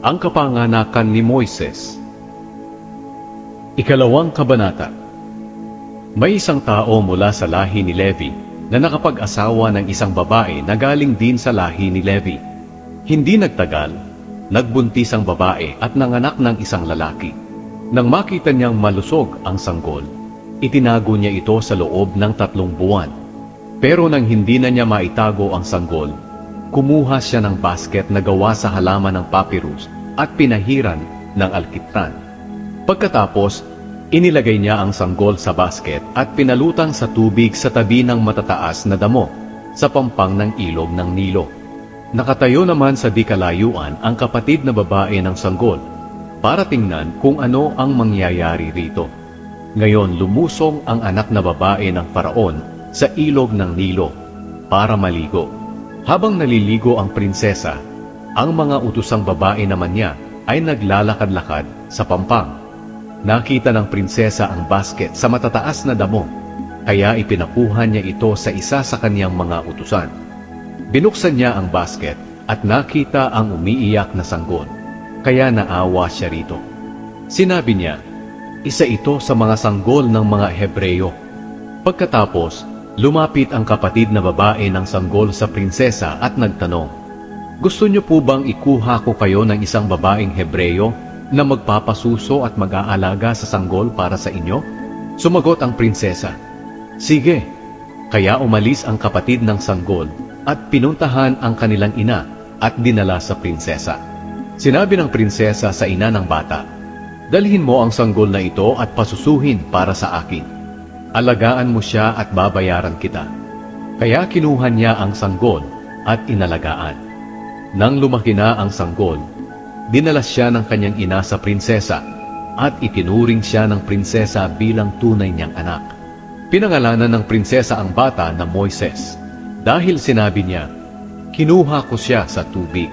Ang kapanganakan ni Moises Ikalawang Kabanata May isang tao mula sa lahi ni Levi na nakapag-asawa ng isang babae na galing din sa lahi ni Levi. Hindi nagtagal, nagbuntis ang babae at nanganak ng isang lalaki. Nang makita niyang malusog ang sanggol, itinago niya ito sa loob ng tatlong buwan. Pero nang hindi na niya maitago ang sanggol, kumuha siya ng basket na gawa sa halaman ng papyrus at pinahiran ng alkitran. Pagkatapos, inilagay niya ang sanggol sa basket at pinalutang sa tubig sa tabi ng matataas na damo sa pampang ng ilog ng Nilo. Nakatayo naman sa di kalayuan ang kapatid na babae ng sanggol para tingnan kung ano ang mangyayari rito. Ngayon lumusong ang anak na babae ng paraon sa ilog ng Nilo para maligo. Habang naliligo ang prinsesa, ang mga utusang babae naman niya ay naglalakad-lakad sa pampang. Nakita ng prinsesa ang basket sa matataas na damo, kaya ipinakuha niya ito sa isa sa kanyang mga utusan. Binuksan niya ang basket at nakita ang umiiyak na sanggol, kaya naawa siya rito. Sinabi niya, isa ito sa mga sanggol ng mga Hebreyo. Pagkatapos, lumapit ang kapatid na babae ng sanggol sa prinsesa at nagtanong, Gusto niyo po bang ikuha ko kayo ng isang babaeng Hebreyo na magpapasuso at mag-aalaga sa sanggol para sa inyo? Sumagot ang prinsesa, Sige. Kaya umalis ang kapatid ng sanggol at pinuntahan ang kanilang ina at dinala sa prinsesa. Sinabi ng prinsesa sa ina ng bata, Dalhin mo ang sanggol na ito at pasusuhin para sa akin. Alagaan mo siya at babayaran kita. Kaya kinuha niya ang sanggol at inalagaan. Nang lumaki na ang sanggol, dinala siya ng kanyang ina sa prinsesa at itinuring siya ng prinsesa bilang tunay niyang anak. Pinangalanan ng prinsesa ang bata na Moises dahil sinabi niya, Kinuha ko siya sa tubig